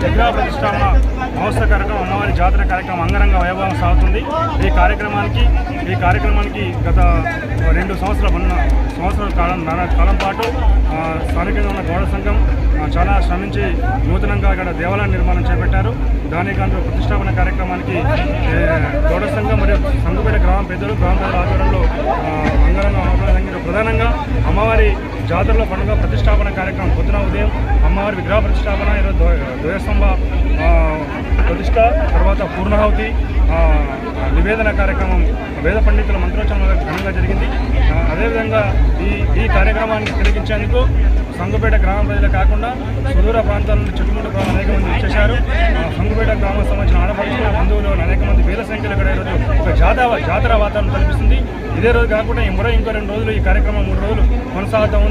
విగ్రహ ప్రతిష్టాపన మహోత్సవ కార్యక్రమం అమ్మవారి జాతర కార్యక్రమం అంగరంగ వైభవం సాగుతుంది. ఈ కార్యక్రమానికి ఈ కార్యక్రమానికి గత రెండు సంవత్సరాలు ఉన్న సంవత్సరాల కాలం నానా కాలం పాటు స్థానికంగా ఉన్న గౌడ సంఘం చాలా శ్రమించి నూతనంగా ఇక్కడ దేవాలయ నిర్మాణం చేపట్టారు. దానికి అందులో ప్రతిష్టాపన కార్యక్రమానికి గౌడ సంఘం మరియు సంఘపేట గ్రామ పెద్దలు గ్రామ పెద్దల ఆధ్వర్యంలో అంగరంగ ప్రధానంగా అమ్మవారి జాతరలో పండుగ ప్రతిష్టాపన కార్యక్రమం పొద్దున ఉదయం అమ్మవారి విగ్రహ ప్రతిష్టాపన ఈరోజు ప్రతిష్ట తర్వాత పూర్ణాహుతి నివేదన కార్యక్రమం వేద పండితుల మంత్రోచ్చరణ ఘనంగా జరిగింది. అదేవిధంగా ఈ ఈ కార్యక్రమానికి తిలకించేందుకు సంగుపేట గ్రామ ప్రజలే కాకుండా సుదూర ప్రాంతాల నుండి చుట్టుముట్టు అనేక మంది వచ్చేశారు. సంగుపేట గ్రామం సంబంధించిన ఆడపడుచులు బంధువులు అనేక మంది వేల సంఖ్యలో ఇక్కడ ఈరోజు ఒక జాతర జాతర వాతావరణం కనిపిస్తుంది ఇదే రోజు కాకుండా మరో ఇంకో రెండు రోజులు ఈ కార్యక్రమం మూడు రోజులు కొనసాగుతాం ఉంది.